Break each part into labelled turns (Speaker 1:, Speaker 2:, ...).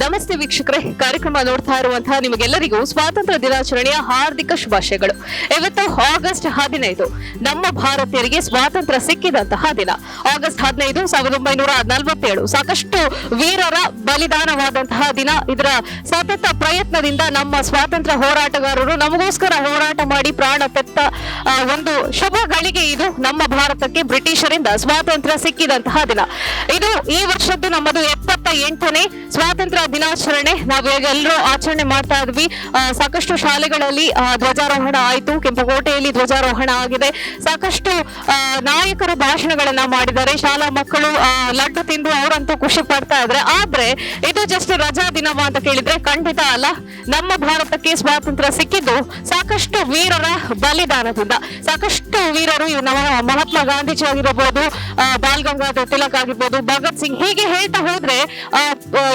Speaker 1: ನಮಸ್ತೆ ವೀಕ್ಷಕರೇ. ಕಾರ್ಯಕ್ರಮ ನೋಡ್ತಾ ಇರುವಂತಹ ನಿಮಗೆಲ್ಲರಿಗೂ ಸ್ವಾತಂತ್ರ್ಯ ದಿನಾಚರಣೆಯ ಹಾರ್ದಿಕ ಶುಭಾಶಯಗಳು. ಇವತ್ತು ಆಗಸ್ಟ್ ಹದಿನೈದು. ನಮ್ಮ ಭಾರತೀಯರಿಗೆ ಸ್ವಾತಂತ್ರ್ಯ ಸಿಕ್ಕಿದಂತಹ ದಿನ. ಆಗಸ್ಟ್ ಹದಿನೈದು, ಸಾವಿರದ ಒಂಬೈನೂರ ನಲವತ್ತೇಳು. ಸಾಕಷ್ಟು ವೀರರ ಬಲಿದಾನವಾದಂತಹ ದಿನ. ಇದರ ಸತತ ಪ್ರಯತ್ನದಿಂದ ನಮ್ಮ ಸ್ವಾತಂತ್ರ್ಯ ಹೋರಾಟಗಾರರು ನಮಗೋಸ್ಕರ ಹೋರಾಟ ಮಾಡಿ ಪ್ರಾಣ ತೆತ್ತ ಒಂದು ಶುಭ ಗಳಿಗೆ ಇದು ನಮ್ಮ ಭಾರತಕ್ಕೆ ಬ್ರಿಟಿಷರಿಂದ ಸ್ವಾತಂತ್ರ್ಯ ಸಿಕ್ಕಿದಂತಹ ದಿನ. ಇದು ಈ ವರ್ಷದ್ದು ನಮ್ಮದು ಎಪ್ಪತ್ತ ಎಂಟನೇ ಸ್ವಾತಂತ್ರ್ಯ ದಿನಾಚರಣೆ. ನಾವು ಎಲ್ಲರೂ ಆಚರಣೆ ಮಾಡ್ತಾ ಇದ್ವಿ. ಸಾಕಷ್ಟು ಶಾಲೆಗಳಲ್ಲಿ ಧ್ವಜಾರೋಹಣ ಆಯಿತು. ಕೆಂಪುಕೋಟೆಯಲ್ಲಿ ಧ್ವಜಾರೋಹಣ ಆಗಿದೆ. ಸಾಕಷ್ಟು ನಾಯಕರು ಭಾಷಣಗಳನ್ನ ಮಾಡಿದ್ದಾರೆ. ಶಾಲಾ ಮಕ್ಕಳು ಲಡ್ಡು ತಿಂದು ಅವರಂತೂ ಖುಷಿ ಪಡ್ತಾ ಇದ್ರೆ ಆದ್ರೆ, ಇದು ಜಸ್ಟ್ ರಜಾ ದಿನವ ಅಂತ ಕೇಳಿದ್ರೆ ಖಂಡಿತ ಅಲ್ಲ. ನಮ್ಮ ಭಾರತಕ್ಕೆ ಸ್ವಾತಂತ್ರ್ಯ ಸಿಕ್ಕಿದ್ದು ಸಾಕಷ್ಟು ವೀರರ ಬಲಿದಾನದಿಂದ. ಸಾಕಷ್ಟು ವೀರರು ನಮ್ಮ ಮಹಾತ್ಮ ಗಾಂಧೀಜಿ ಆಗಿರಬಹುದು ಆ, ಬಾಲ್ ಗಂಗಾಧರ್ ತಿಲಕ್ ಆಗಿರ್ಬೋದು ಭಗತ್ ಸಿಂಗ್ ಹೀಗೆ ಹೇಳ್ತಾ ಹೋದ್ರೆ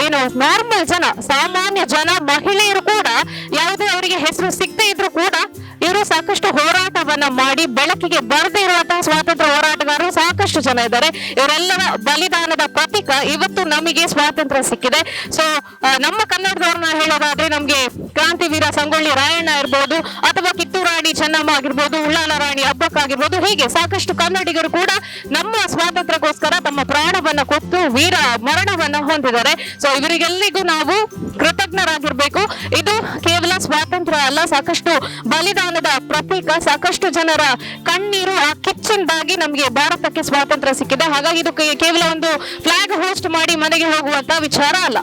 Speaker 1: ಏನು ನಾರ್ಮಲ್ ಜನ ಸಾಮಾನ್ಯ ಜನ ಮಹಿಳೆಯರು ಕೂಡ ಯಾವುದೇ ಅವರಿಗೆ ಹೆಸರು ಸಿಗದೆ ಇದ್ರು ಕೂಡ ಇವರು ಸಾಕಷ್ಟು ಹೋರಾಟವನ್ನ ಮಾಡಿ ಬೆಳಕಿಗೆ ಬರದೇ ಇರುವಂತಹ ಸ್ವಾತಂತ್ರ್ಯ ಹೋರಾಟಗಾರರು ಸಾಕಷ್ಟು ಜನ ಇದ್ದಾರೆ. ಇವರೆಲ್ಲರ ಬಲಿದಾನದ ಪ್ರತೀಕ ಇವತ್ತು ನಮಗೆ ಸ್ವಾತಂತ್ರ್ಯ ಸಿಕ್ಕಿದೆ. ಸೊ ನಮ್ಮ ಕನ್ನಡದವ್ರನ್ನ ಹೇಳೋದಾದ್ರೆ ನಮ್ಗೆ ಕ್ರಾಂತಿವೀರ ಸಂಗೊಳ್ಳಿ ರಾಯಣ್ಣ ಇರ್ಬೋದು ಅಥವಾ ಕಿತ್ತೂರಾಣಿ ಚೆನ್ನಮ್ಮ ಆಗಿರ್ಬೋದು, ಉಳ್ಳಾಲ ರಾಣಿ ಹಬ್ಬಕ್ಕಾಗಿರ್ಬೋದು ಹೀಗೆ ಸಾಕಷ್ಟು ಕನ್ನಡಿಗರು ಕೂಡ ನಮ್ಮ ಸ್ವಾತಂತ್ರ್ಯಕ್ಕೋಸ್ಕರ ತಮ್ಮ ಪ್ರಾಣವನ್ನ ಕೊಟ್ಟು ವೀರ ಮರಣವನ್ನ ಹೊಂದಿದ್ದಾರೆ. ಸೊ ಇವರಿಗೆಲ್ಲಿಗೂ ನಾವು ಕೃತಜ್ಞರಾಗಿರ್ಬೇಕು. ಇದು ಕೇವಲ ಸ್ವಾತಂತ್ರ್ಯ ಅಲ್ಲ, ಸಾಕಷ್ಟು ಬಲಿದಾನದ ಪ್ರತೀಕ, ಸಾಕಷ್ಟು ಜನರ ಕಣ್ಣೀರು ಆ ಕಿಚ್ಚನ್ದಾಗಿ ನಮಗೆ ಭಾರತಕ್ಕೆ ಸ್ವಾತಂತ್ರ್ಯ ಸಿಕ್ಕಿದೆ. ಹಾಗಾಗಿ ಇದು ಕೇವಲ ಒಂದು ಫ್ಲಾಗ್ ಹೋಸ್ಟ್ ಮಾಡಿ ಮನೆಗೆ ಹೋಗುವಂತ ವಿಚಾರ ಅಲ್ಲ.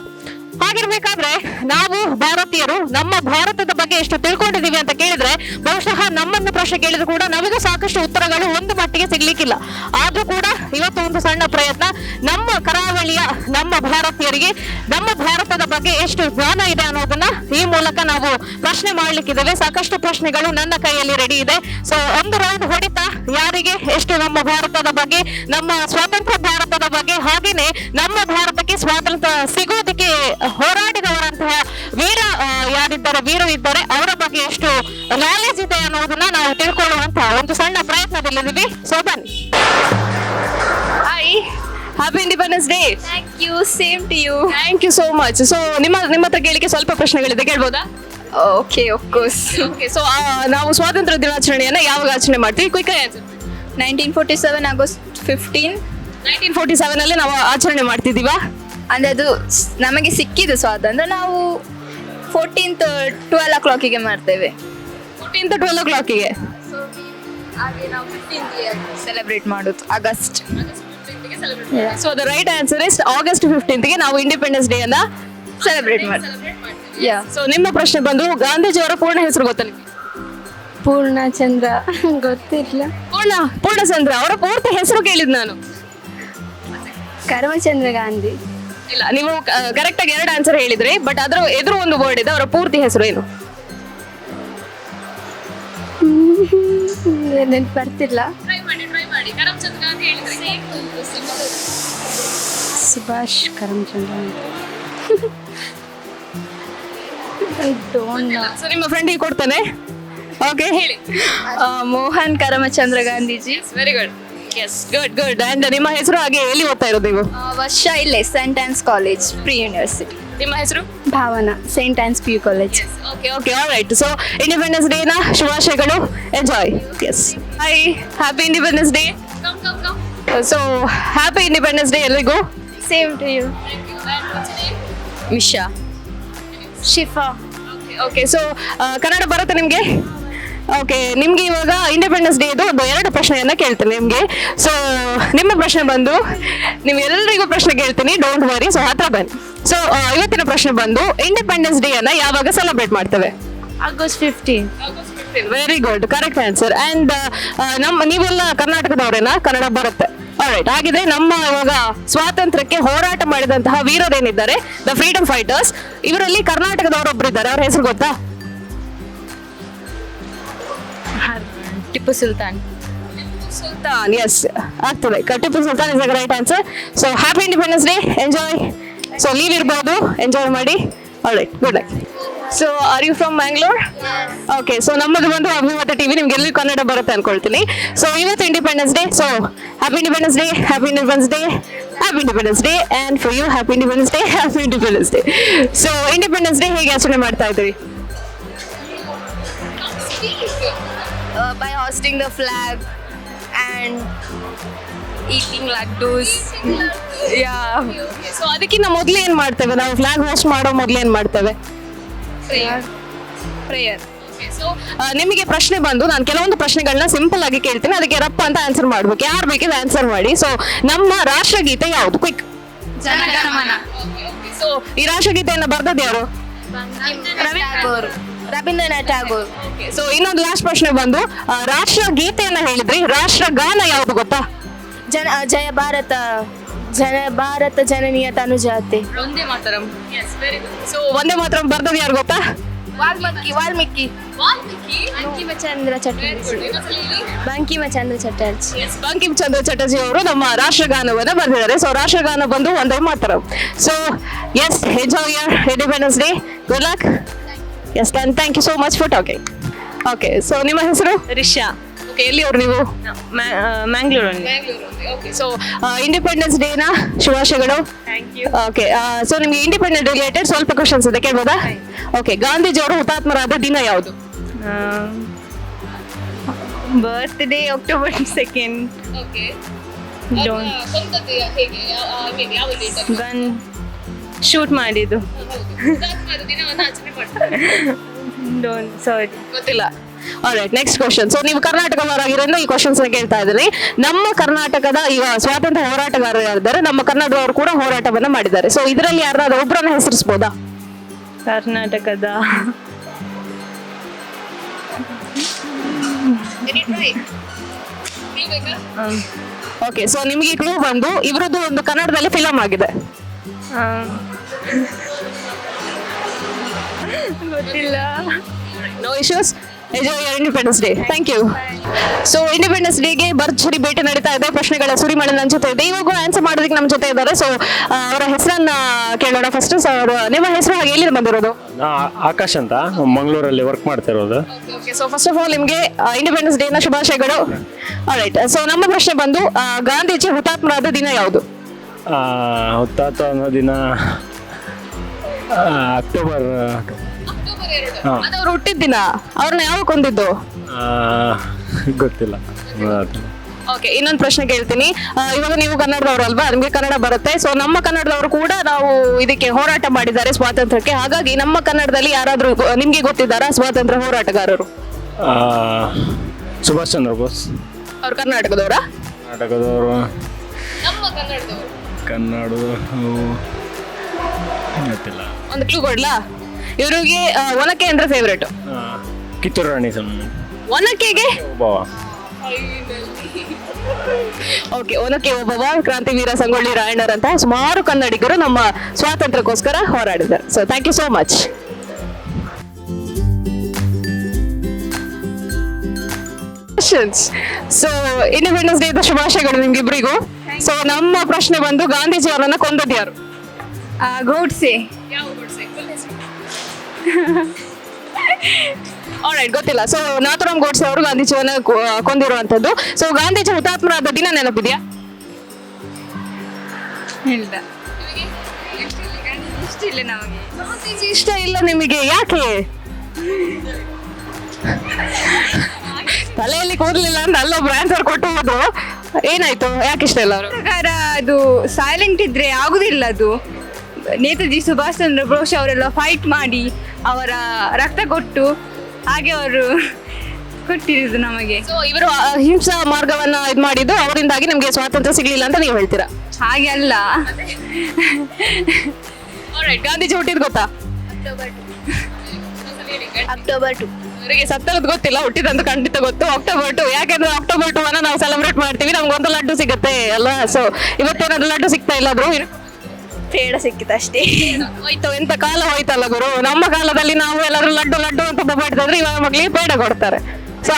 Speaker 1: ಹಾಗಿರ್ಬೇಕಾದ್ರೆ ನಾವು ಭಾರತೀಯರು ನಮ್ಮ ಭಾರತದ ಬಗ್ಗೆ ಎಷ್ಟು ತಿಳ್ಕೊಂಡಿದೀವಿ ಅಂತ ಕೇಳಿದ್ರೆ ಬಹುಶಃ ನಮ್ಮನ್ನು ಪ್ರಶ್ನೆ ಕೇಳಿದ್ರು ಕೂಡ ನಮಗೂ ಸಾಕಷ್ಟು ಉತ್ತರಗಳು ಒಂದು ಮಟ್ಟಿಗೆ ಸಿಗ್ಲಿಕ್ಕಿಲ್ಲ. ಆದ್ರೂ ಕೂಡ ಇವತ್ತು ಒಂದು ಸಣ್ಣ ಪ್ರಯತ್ನ, ನಮ್ಮ ಕರಾವಳಿಯ ನಮ್ಮ ಭಾರತೀಯರಿಗೆ ನಮ್ಮ ಭಾರತದ ಬಗ್ಗೆ ಎಷ್ಟು ಜ್ಞಾನ ಇದೆ ಅನ್ನೋದನ್ನ ಈ ಮೂಲಕ ನಾವು ಪ್ರಶ್ನೆ ಮಾಡ್ಲಿಕ್ಕಿದ್ದೇವೆ. ಸಾಕಷ್ಟು ಪ್ರಶ್ನೆಗಳು ನನ್ನ ಕೈಯಲ್ಲಿ ರೆಡಿ ಇದೆ. ಸೊ ಒಂದು ರೌಂಡ್ ಹೊಡಿತಾ ಯಾರಿಗೆ ಎಷ್ಟು ನಮ್ಮ ಭಾರತದ ಬಗ್ಗೆ, ನಮ್ಮ ಸ್ವತಂತ್ರ ಭಾರತದ ಬಗ್ಗೆ, ಹಾಗೇನೆ ನಮ್ಮ ಭಾರತಕ್ಕೆ ಸ್ವಾತಂತ್ರ್ಯ ಸಿಗೋದಕ್ಕೆ ಹೋರಾಡಿದವರಂತಹ ವೀರ ಯಾರಿದ್ದಾರೆ ವೀರು ಇದ್ದಾರೆ ಅವರ ಬಗ್ಗೆ ಎಷ್ಟು ನಾಲೆಜ್ ಇದೆ ಅನ್ನೋದನ್ನ ನಾವು ತಿಳ್ಕೊಳ್ಳುವಂತಹ ಒಂದು ಸಣ್ಣ ಪ್ರಯತ್ನದಲ್ಲಿದ್ದೀವಿ. ಸೊ ಬನ್ನಿ. Hi happy independence day
Speaker 2: thank you same to you
Speaker 1: thank you so much so ನಿಮ್ಮ ನಿಮ್ಮ ಹತ್ರ ಕೇಳಿಕೆ ಸ್ವಲ್ಪ ಪ್ರಶ್ನೆಗಳಿದೆ. ಕೇಳ್ಬೋದಾ?
Speaker 2: Okay of course
Speaker 1: okay so ನಾವು ಸ್ವಾತಂತ್ರ್ಯ ದಿನಾಚರಣೆಯನ್ನು ಯಾವಾಗ ಆಚರಣೆ ಮಾಡ್ತೀವಿ? Quick answer
Speaker 2: nineteen forty seven August fifteen
Speaker 1: nineteen forty seven ಅಲ್ಲಿ ನಾವು ಆಚರಣೆ ಮಾಡ್ತಿದ್ದೀವಾ?
Speaker 2: ಅಂದರೆ ಅದು ಸ್- ನಮಗೆ ಸಿಕ್ಕಿದ್ದು ಸ್ವಾತಂತ್ರ್ಯ ನಾವು ಫೋರ್ಟೀನ್ತ್ ಟ್ವೆಲ್ ಓ ಕ್ಲಾಕಿಗೆ ಮಾಡ್ತೇವೆ
Speaker 1: ಫೋರ್ಟೀನ್ತ್ ಟ್ವೆಲ್ ಓ ಕ್ಲಾಕಿಗೆ
Speaker 2: ಹಾಗೆ ನಾವು ಸೆಲೆಬ್ರೇಟ್ ಮಾಡೋದು August
Speaker 1: so the right answer is August ಫಿಫ್ಟೀನ್ತ್ಗೆ ನಾವು ಇಂಡಿಪೆಂಡೆನ್ಸ್ ಡೇ ಅನ್ನ
Speaker 2: ಸೆಲೆಬ್ರೇಟ್ ಮಾಡ್ತೀವಿ. ಯಾ
Speaker 1: ಸೊ ನಿಮ್ಮ ಪ್ರಶ್ನೆ ಬಂದು ಗಾಂಧೀಜಿ ಅವರ ಪೂರ್ಣ ಹೆಸರು ಗೊತ್ತಾ ನಿಮಗೆ?
Speaker 3: ಪೂರ್ಣಚಂದ್ರ ಗೊತ್ತಿಲ್ಲ.
Speaker 1: ಪೂರ್ಣ ಪೂರ್ಣಚಂದ್ರ ಅವರ ಪೂರ್ತಿ ಹೆಸರು ಕೇಳಿದ್ ನಾನು.
Speaker 3: ಕರ್ಮಚಂದ್ರ ಗಾಂಧಿ.
Speaker 1: ಇಲ್ಲ ನೀವು ಕರೆಕ್ಟ್ ಆಗಿ ಎರಡು ಆನ್ಸರ್ ಹೇಳಿದ್ರಿ ಬಟ್ ಅದ್ರ ಎದುರು ಒಂದು ವರ್ಡ್ ಇದೆ ಅವರ ಪೂರ್ತಿ ಹೆಸರು ಏನು?
Speaker 3: ನೆನ್ಪು ಬರ್ತಿಲ್ಲ. ಸುಭಾಷ್ ಕರಮ್ಚಂದ್ರ
Speaker 1: ಸೊ ನಿಮ್ಮ ಫ್ರೆಂಡಿಗೆ ಕೊಡ್ತಾನೆ? ಓಕೆ ಹೇಳಿ.
Speaker 2: Mohan Karamchandra Gandhiji.
Speaker 1: Very good yes good good and ನಿಮ್ಮ ಹೆಸರು ಹಾಗೆ ಎಲ್ಲಿ ಓದ್ತಾ ಇರೋದು ನೀವು?
Speaker 2: ವರ್ಷ ಇಲ್ಲೇ saint Ann's college pre university
Speaker 1: ನಿಮ್ಮ ಹೆಸರು?
Speaker 3: Bhavana Saint Ann's P U college
Speaker 1: okay okay all right so independence ಡೇನ ಶುಭಾಶಯಗಳು. Enjoy yes hi happy independence day so happy independence day ಎಲ್ರಿಗೂ.
Speaker 3: Same to you
Speaker 2: Misha
Speaker 3: Shifa
Speaker 1: okay so Kannada ಬರುತ್ತೆ ನಿಮಗೆ? Okay ನಿಮ್ಗೆ ಇವಾಗ independence day ಇದು ಒಂದು ಎರಡು ಪ್ರಶ್ನೆಯನ್ನ ಕೇಳ್ತೀನಿ ನಿಮ್ಗೆ. ಸೊ ನಿಮ್ಮ ಪ್ರಶ್ನೆ ಬಂದು ನಿಮ್ಗೆಲ್ಲರಿಗೂ ಪ್ರಶ್ನೆ ಕೇಳ್ತೀನಿ ಡೋಂಟ್ ವರಿ ಸೊ ಹತ್ರ ಬನ್ನಿ. ಸೊ ಇವತ್ತಿನ ಪ್ರಶ್ನೆ ಬಂದು ಇಂಡಿಪೆಂಡೆನ್ಸ್ ಡೇ ಅನ್ನ ಯಾವಾಗ ಸೆಲೆಬ್ರೇಟ್ ಮಾಡ್ತೇವೆ?
Speaker 3: August fifteen
Speaker 1: very good correct answer and ನಮ್ಮ ನೀವೆಲ್ಲ ಕರ್ನಾಟಕದವರೇನಾ? ಕನ್ನಡ ಬರುತ್ತೆ. ರೈಟ್ ಹಾಗಿದ್ರೆ ನಮ್ಮ ಇವಾಗ ಸ್ವಾತಂತ್ರ್ಯಕ್ಕೆ ಹೋರಾಟ ಮಾಡಿದಂತಹ ವೀರರೇನಿದ್ದಾರೆ? ದ ಫ್ರೀಡಮ್ ಫೈಟರ್ಸ್ ಇವರಲ್ಲಿ ಕರ್ನಾಟಕದವರೊಬ್ಬರಿದ್ದಾರೆ ಅವ್ರ ಹೆಸರು ಗೊತ್ತಾ?
Speaker 2: ಟಿಪ್ಪು ಸುಲ್ತಾನ್
Speaker 1: ಸುಲ್ತಾನ್ ಎಸ್ ಆಗ್ತದೆ Tipu Sultan is right answer so happy independence day enjoy so leave ಇರ್ಬೋದು ಎಂಜಾಯ್ ಮಾಡಿ right good luck so are you from Mangalore okay so ನಮ್ಮದು ಬಂದು ಅಭಿಮತ ಟಿವಿ ನಿಮ್ಗೆ ಎಲ್ಲರಿಗೂ ಕನ್ನಡ ಬರುತ್ತೆ ಅನ್ಕೊಳ್ತೀನಿ. ಸೊ ಇವತ್ತು independence day so happy independence day happy independence day happy independence day and for you happy independence day happy independence day so independence day ಹೇಗೆ ಆಚರಣೆ ಮಾಡ್ತಾ ಇದ್ರಿ
Speaker 2: by hosting the flag and eating laddus. Yeah.
Speaker 1: So ಅದಕ್ಕಿಂತ ಮೊದಲು ಏನು ಮಾಡ್ತೇವೆ? ನಾವು flag host ಮಾಡೋ ಮೊದಲು ಏನು ಮಾಡ್ತೇವೆ?
Speaker 2: Prayer Prayer.
Speaker 1: ಸೊ ನಿಮಗೆ ಪ್ರಶ್ನೆ ಬಂದು ನಾನು ಕೆಲವೊಂದು ಪ್ರಶ್ನೆಗಳನ್ನ ಸಿಂಪಲ್ ಆಗಿ ಕೇಳ್ತೀನಿ. ಅದಕ್ಕೆ ರಪ್ಪ ಅಂತ ಆನ್ಸರ್ ಮಾಡ್ಬೇಕು. ಯಾರು ಬೇಕಿದ್ರೆ ಆನ್ಸರ್ ಮಾಡಿ. ಸೊ ನಮ್ಮ ರಾಷ್ಟ್ರಗೀತೆ ಯಾವುದು? ಕ್ವಿಕ್
Speaker 2: ಜನಗಣಮನ.
Speaker 1: ಸೊ ಈ ರಾಷ್ಟ್ರಗೀತೆಯನ್ನು ಬರ್ದದ್ದು ಯಾರು?
Speaker 2: ಟ್ಯಾಗೋರ್ ರವೀಂದ್ರನಾಥ್ ಟ್ಯಾಗೋರ್
Speaker 1: ಸೊ ಇನ್ನೊಂದು ಲಾಸ್ಟ್ ಪ್ರಶ್ನೆ ಬಂದು ಆ, ರಾಷ್ಟ್ರಗೀತೆಯನ್ನ ಹೇಳಿದ್ರಿ. ರಾಷ್ಟ್ರಗಾನ ಯಾವುದು ಗೊತ್ತಾ?
Speaker 2: ಜನ ಜಯ ಭಾರತ ಜನ ಭಾರತ ಜನನೀಯ ತನುಜಾತೆ.
Speaker 1: ಸೊ ಒಂದೇ ಮಾತ್ರ ಬರ್ದದ್ದು ಯಾರು ಗೊತ್ತಾ?
Speaker 2: ವಾಲ್ಮೀಕಿ ವಾಲ್ಮೀಕಿ. ಚಟರ್ಜಿ. ಬಂಕಿಮಚಂದ್ರ ಚಟರ್ಜಿ.
Speaker 1: ಬಂಕಿಮ್ ಚಂದ್ರ ಚಟರ್ಜಿ ಅವರು ನಮ್ಮ ರಾಷ್ಟ್ರಗಾನವನ್ನ ಬರೆದಿದ್ದಾರೆ. ಸೊ ರಾಷ್ಟ್ರಗಾನ ಬಂದು ಒಂದೇ ಮಾತ್ರ. So yes enjoy your independence day good luck yes and thank you so much for talking okay so ನಿಮ್ಮ ಹೆಸರು?
Speaker 4: ರಿಷಾ.
Speaker 1: ಓಕೆ ಎಲ್ಲಿಯವರು ನೀವು?
Speaker 4: ಮ್ಯಾಂಗ್ಳೂರಲ್ಲಿ.
Speaker 1: ಓಕೆ ಸೊ ಇಂಡಿಪೆಂಡೆನ್ಸ್ ಡೇನ ಶುಭಾಶಯಗಳು. ಓಕೆ ಸೊ ನಿಮಗೆ ಇಂಡಿಪೆಂಡೆಂಟ್ ರಿಲೇಟೆಡ್ ಸ್ವಲ್ಪ ಕ್ವಶನ್ಸ್ ಇದೆ ಕೇಳ್ಬೋದಾ? ಓಕೆ ಗಾಂಧೀಜಿ ಅವರು ಹುತಾತ್ಮರಾದ ದಿನ ಯಾವುದು?
Speaker 4: Birthday October second gun shoot ಮಾಡಿದ್ದು. ಡೋಂಟ್ ಸಾರಿ
Speaker 1: ಗೊತ್ತಿಲ್ಲ. ರೈಟ್ ನೆಕ್ಸ್ಟ್ ಕ್ವಶನ್ ಸೊ ನೀವು ಕರ್ನಾಟಕದವರಾಗಿರೋದ್ರಿಂದ ಈ ಕ್ವಶನ್ಸ್ ಕೇಳ್ತಾ ಇದ್ದೀನಿ. ನಮ್ಮ ಕರ್ನಾಟಕದ ಈಗ ಸ್ವಾತಂತ್ರ್ಯ ಹೋರಾಟಗಾರರು ಯಾರಿದ್ದಾರೆ ನಮ್ಮ ಕನ್ನಡದವರು ಕೂಡ ಹೋರಾಟವನ್ನ ಮಾಡಿದ್ದಾರೆ. ಸೊ ಇದರಲ್ಲಿ ಯಾರಾದ್ರೂ ಒಬ್ಬರನ್ನ ಹೆಸರಿಸಬಹುದಾ
Speaker 4: ಕರ್ನಾಟಕದ.
Speaker 1: ಓಕೆ ಸೊ ನಿಮಗೆ ಕ್ಲೂ ಬಂದು ಇವರದ್ದು ಒಂದು ಕನ್ನಡದಲ್ಲಿ ಫಿಲಮ್ ಆಗಿದೆ.
Speaker 4: ಗೊತ್ತಿಲ್ಲ.
Speaker 1: No issues enjoy your independence day thank you so independence ಡೇಗೆ ಭರ್ಜರಿ ಭೇಟಿ ನಡೀತಾ ಇದೆ. ಪ್ರಶ್ನೆಗಳ ಸುರಿಮಳೆ ನನ್ನ ಜೊತೆ ಇದೆ. ಇವಾಗ ಆನ್ಸರ್ ಮಾಡೋದಕ್ಕೆ ನಮ್ಮ ಜೊತೆ ಇದ್ದಾರೆ. ಸೊ ಅವರ ಹೆಸರನ್ನ ಕೇಳೋಣ ಫಸ್ಟ್ ಸೊ ಅವರು ನಿಮ್ಮ ಹೆಸರು ಹಾಗೆ ಎಲ್ಲಿ ಬಂದಿರೋದು?
Speaker 5: ನಾ ಆಕಾಶ್ ಅಂತ. ಮಂಗಳೂರಲ್ಲಿ ವರ್ಕ್ ಮಾಡ್ತಿರೋದು
Speaker 1: okay so first of all ನಿಮಗೆ ಇಂಡಿಪೆಂಡೆನ್ಸ್ ಡೇನ ಶುಭಾಶಯಗಳು. ರೈಟ್ ಸೊ ನಮ್ಮ ಪ್ರಶ್ನೆ ಬಂದು ಆ, ಗಾಂಧೀಜಿ ಹುತಾತ್ಮರಾದ ದಿನ ಯಾವುದು?
Speaker 5: ಆ, ಹುತಾತ್ಮ ಅನ್ನೋ ದಿನ ಅಕ್ಟೋಬರ್ ಹಾಂ.
Speaker 1: ಅದು ಅವ್ರು ಹುಟ್ಟಿದ ದಿನ. ಅವ್ರನ್ನ ಯಾವ ಕೊಂದಿದ್ದು?
Speaker 5: ಗೊತ್ತಿಲ್ಲ.
Speaker 1: ಓಕೆ ಇನ್ನೊಂದು ಪ್ರಶ್ನೆ ಕೇಳ್ತೀನಿ. ಆ, ಇವಾಗ ನೀವು ಕನ್ನಡದವರು ಅಲ್ವಾ? ನಿಮಗೆ ಕನ್ನಡ ಬರುತ್ತೆ. ಸೊ ನಮ್ಮ ಕನ್ನಡದವರು ಕೂಡ ನಾವು ಇದಕ್ಕೆ ಹೋರಾಟ ಮಾಡಿದ್ದಾರೆ ಸ್ವಾತಂತ್ರ್ಯಕ್ಕೆ. ಹಾಗಾಗಿ ನಮ್ಮ ಕನ್ನಡದಲ್ಲಿ ಯಾರಾದರೂ ನಿಮಗೆ ಗೊತ್ತಿದ್ದಾರಾ ಸ್ವಾತಂತ್ರ್ಯ ಹೋರಾಟಗಾರರು?
Speaker 5: ಆ, ಸುಭಾಷ್ ಚಂದ್ರ ಬೋಸ್.
Speaker 1: ಅವ್ರು ಕರ್ನಾಟಕದವರಾ?
Speaker 5: ಕರ್ನಾಟಕದವರು. ಗೊತ್ತಿಲ್ಲ
Speaker 1: ಒಂದು ಕ್ಲೂ ಕೊಡ್ಲಾ? ಇವರಿಗೆ ಒನಕೆ ಅಂದ್ರೆ ಫೇವ್ರೇಟ್
Speaker 5: ಕಿತ್ತೂರು ರಾಣಿ ಚೆನ್ನಮ್ಮ
Speaker 1: ಒನಕೆಗೆ? ಓಕೆ ಒನಕೆ ಒಬ್ಬವ ಕ್ರಾಂತಿವೀರ ಸಂಗೊಳ್ಳಿ ರಾಯಣ್ಣರಂತ ಸುಮಾರು ಕನ್ನಡಿಗರು ನಮ್ಮ ಸ್ವಾತಂತ್ರ್ಯಕ್ಕೋಸ್ಕರ ಹೋರಾಡಿದ್ದಾರೆ. So thank you so much so independence day ಶುಭಾಶಯಗಳು ನಿಮ್ಗಿಬ್ರಿಗೂ. ಸೊ ನಮ್ಮ ಪ್ರಶ್ನೆ ಬಂದು ಗಾಂಧೀಜಿ ಅವರನ್ನ ಕೊಂದದ್ದು ಯಾರು
Speaker 3: ಗೋಡ್ಸೆ.
Speaker 1: ಆಲ್ರೈಟ್ ಗೊತ್ತಿಲ್ಲ. ಸೊ ನಾಥುರಾಮ್ ಗೋಡ್ಸೆ ಅವರು ಗಾಂಧೀಜಿಯವನ್ನ ಕೊಂದಿರುವಂಥದ್ದು. ಕೊಂದಿರುವಂತದ್ದು ಸೊ ಗಾಂಧೀಜಿ ಹುತಾತ್ಮರಾದ ದಿನ ನೆನಪಿದ್ಯಾ?
Speaker 3: ಇಲ್ಲ. ನಮಗೆ
Speaker 1: ಗಾಂಧೀಜಿ ಇಷ್ಟ ಇಲ್ಲ ನಿಮಗೆ ಯಾಕೆ? ತಲೆಯಲ್ಲಿ ಕೂದಲಿಲ್ಲ ಅಂತ ಅಲ್ಲೊಬ್ರು ಆನ್ಸರ್ ಕೊಟ್ಟು ಹೋದ್ರು. ಏನಾಯ್ತು? ಯಾಕೆ ಇಷ್ಟ ಇಲ್ಲ ಅವರು?
Speaker 3: ಪ್ರಕಾರ ಅದು ಸೈಲೆಂಟ್ ಇದ್ರೆ ಆಗುದಿಲ್ಲ ಅದು. ನೇತಾಜಿ ಸುಭಾಷ್ ಚಂದ್ರ ಬೋಸ್ ಅವರೆಲ್ಲ ಫೈಟ್ ಮಾಡಿ ಅವರ ರಕ್ತ ಕೊಟ್ಟು ಹಾಗೆ ಅವರು ಕೊಟ್ಟಿರೋದು ನಮಗೆ.
Speaker 1: ಸೊ ಇವರು ಹಿಂಸಾ ಮಾರ್ಗವನ್ನ ಇದು ಮಾಡಿದ್ದು ಅವರಿಂದಾಗಿ ನಮಗೆ ಸ್ವಾತಂತ್ರ್ಯ ಸಿಗ್ಲಿಲ್ಲ ಅಂತ ನೀವು ಹೇಳ್ತೀರಾ?
Speaker 3: ಹಾಗೆ ಅಲ್ಲ.
Speaker 1: ಗಾಂಧೀಜಿ ಹುಟ್ಟಿದ್ ಗೊತ್ತಾ?
Speaker 2: ಅಕ್ಟೋಬರ್ ಟು
Speaker 1: ಅವರಿಗೆ ಸತ್ತರದ್ ಗೊತ್ತಿಲ್ಲ ಹುಟ್ಟಿದಂತ ಖಂಡಿತ ಗೊತ್ತು. ಅಕ್ಟೋಬರ್ ಟು ಯಾಕಂದ್ರೆ ಅಕ್ಟೋಬರ್ ಟು ಅನ್ನ ನಾವು ಸೆಲೆಬ್ರೇಟ್ ಮಾಡ್ತೀವಿ. ನಮ್ಗೆ ಒಂದು ಲಡ್ಡು ಸಿಗುತ್ತೆ ಅಲ್ವಾ ಸೊ ಇವತ್ತೇನಾದ್ರು ಲಡ್ಡು ಸಿಗ್ತಾ ಇಲ್ಲ ಬ್ರೋ?
Speaker 2: ಪೇಡ ಸಿಕ್ಕಿತ್ತು ಅಷ್ಟೇ.
Speaker 1: ಹೋಯ್ತು ಎಂತ ಕಾಲ ಹೋಯ್ತಲ್ಲ ಗುರು? ನಮ್ಮ ಕಾಲದಲ್ಲಿ ನಾವು ಎಲ್ಲರೂ ಲಡ್ಡು ಲಡ್ಡು ಅಂತ ಮಾಡಿದ್ರೆ ಇವಾಗ ಮಕ್ಳಿಗೆ ಪೇಡ ಕೊಡ್ತಾರೆ. ಸೊ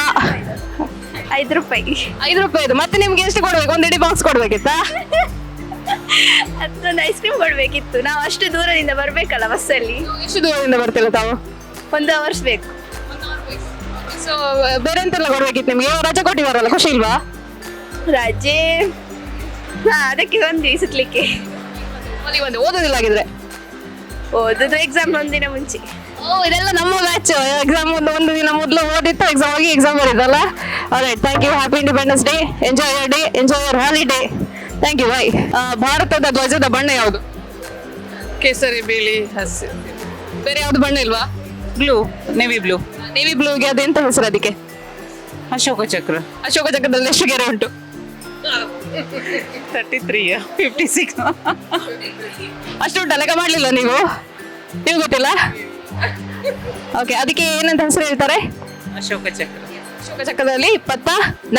Speaker 2: ಐದು ರೂಪಾಯಿ.
Speaker 1: ಐದು ರೂಪಾಯಿ ಮತ್ತೆ ನಿಮ್ಗೆ ಎಷ್ಟು ಕೊಡ್ಬೇಕು? ಒಂದು ಇಡೀ ಬಾಕ್ಸ್ ಕೊಡ್ಬೇಕಿತ್ತಾ?
Speaker 2: ಅದೊಂದು ಐಸ್ ಕ್ರೀಮ್ ಕೊಡ್ಬೇಕಿತ್ತು. ನಾವು ಅಷ್ಟು ದೂರದಿಂದ ಬರ್ಬೇಕಲ್ಲ ಬಸ್ಸಲ್ಲಿ.
Speaker 1: ಎಷ್ಟು ದೂರದಿಂದ ಬರ್ತಿಲ್ಲ ತಾವು?
Speaker 2: ಒಂದು ಅವರ್ಸ್ ಬೇಕು.
Speaker 1: ಸೊ ಬೇರೆ ಎಂತೆಲ್ಲ ಕೊಡ್ಬೇಕಿತ್ತು ನಿಮಗೆ? ರಜೆ ಕೊಟ್ಟಿದಾರಲ್ಲ ಖುಷಿ ಇಲ್ವಾ?
Speaker 2: ರಜೆ
Speaker 3: ಹಾ ಅದಕ್ಕೆ ಒಂದು ಸುತ್ತಲಿಕ್ಕೆ
Speaker 1: ಒಂದು ಬಂದೆ ಓದೋದಿಲ್ಲ ಆಗಿದ್ರೆ
Speaker 3: ಓದುದು ಎಕ್ಸಾಮ್ ಒಂದಿನ ಮುಂಚೆ.
Speaker 1: ಓ ಇದೆಲ್ಲ ನಮ್ಮ ಬ್ಯಾಚ್ ಎಕ್ಸಾಮ್ ಒಂದು ಒಂದು ದಿನ ಮೊದಲು ಓದಿತ್ತು ಎಕ್ಸಾಮ್ ಆಗಿ exam ಬರೀದಲ್ಲ? Right thank you happy independence day enjoy your day enjoy your holiday thank you bye ಭಾರತದ ಧ್ವಜದ ಬಣ್ಣ ಯಾವುದು?
Speaker 6: ಕೇಸರಿ ಬಿಳಿ ಹಸಿರು
Speaker 1: ಬೇರೆ ಯಾವುದು ಬಣ್ಣ ಇಲ್ವಾ?
Speaker 6: ಬ್ಲೂ ನೆವಿ ಬ್ಲೂ
Speaker 1: ನೇವಿ ಬ್ಲೂಗೆ ಅದೆಂತ ಹೆಸರು ಅದಕ್ಕೆ?
Speaker 6: ಅಶೋಕ ಚಕ್ರ.
Speaker 1: ಅಶೋಕ ಚಕ್ರದಲ್ಲಿ ಎಷ್ಟು ಗೆರೆ ಉಂಟು.
Speaker 6: ತರ್ಟಿ ತ್ರೀ ಫಿಫ್ಟಿ ಸಿಕ್ಸ್
Speaker 1: ಅಷ್ಟು ಉಂಟು ಲೆಕ್ಕ ಮಾಡಲಿಲ್ಲ ನೀವು? ನೀವು ಗೊತ್ತಿಲ್ಲ? ಓಕೆ ಅದಕ್ಕೆ ಏನಂತ ಹೆಸರು ಹೇಳ್ತಾರೆ?
Speaker 6: ಅಶೋಕ ಚಕ್ರ.
Speaker 1: ಅಶೋಕ ಚಕ್ರದಲ್ಲಿ ಇಪ್ಪತ್ತ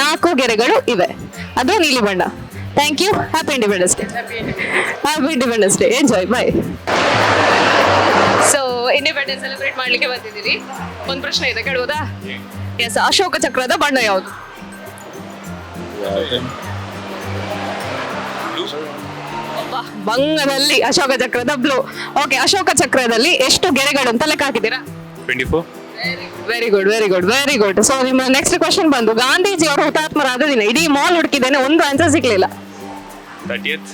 Speaker 1: ನಾಲ್ಕು ಗೆರೆಗಳು ಇವೆ. ಅದು ನೀಲಿ ಬಣ್ಣ. Thank you happy independence day happy independence day enjoy bye so independence celebrate ಮಾಡ್ಲಿಕ್ಕೆ ಬಂದಿದ್ದೀರಿ? ಒಂದು ಪ್ರಶ್ನೆ ಇದೆ ಕೇಳುವುದಾ ಎಸ್ ಅಶೋಕ ಚಕ್ರದ ಬಣ್ಣ ಯಾವುದು? ಬಂಗದಲ್ಲಿ ಅಶೋಕ ಚಕ್ರದ ಬ್ಲೂ ಓಕೆ ಅಶೋಕ ಚಕ್ರದಲ್ಲಿ ಎಷ್ಟು ಗೆರೆಗಳು ಅಂತ ಲೆಕ್ಕ ಹಾಕಿದ್ದೀರಾ?
Speaker 5: Twenty four
Speaker 1: very good very good very good so ನಿಮ್ಮ ನೆಕ್ಸ್ಟ್ ಕ್ವಶನ್ ಬಂದು ಗಾಂಧೀಜಿ ಅವರು ಹುತಾತ್ಮರಾದ ದಿನ ಇಡೀ ಮಾಲ್ ಹುಡುಕಿದ್ದೇನೆ ಒಂದು ಆನ್ಸರ್ ಸಿಗ್ಲಿಲ್ಲ.
Speaker 5: Thirtieth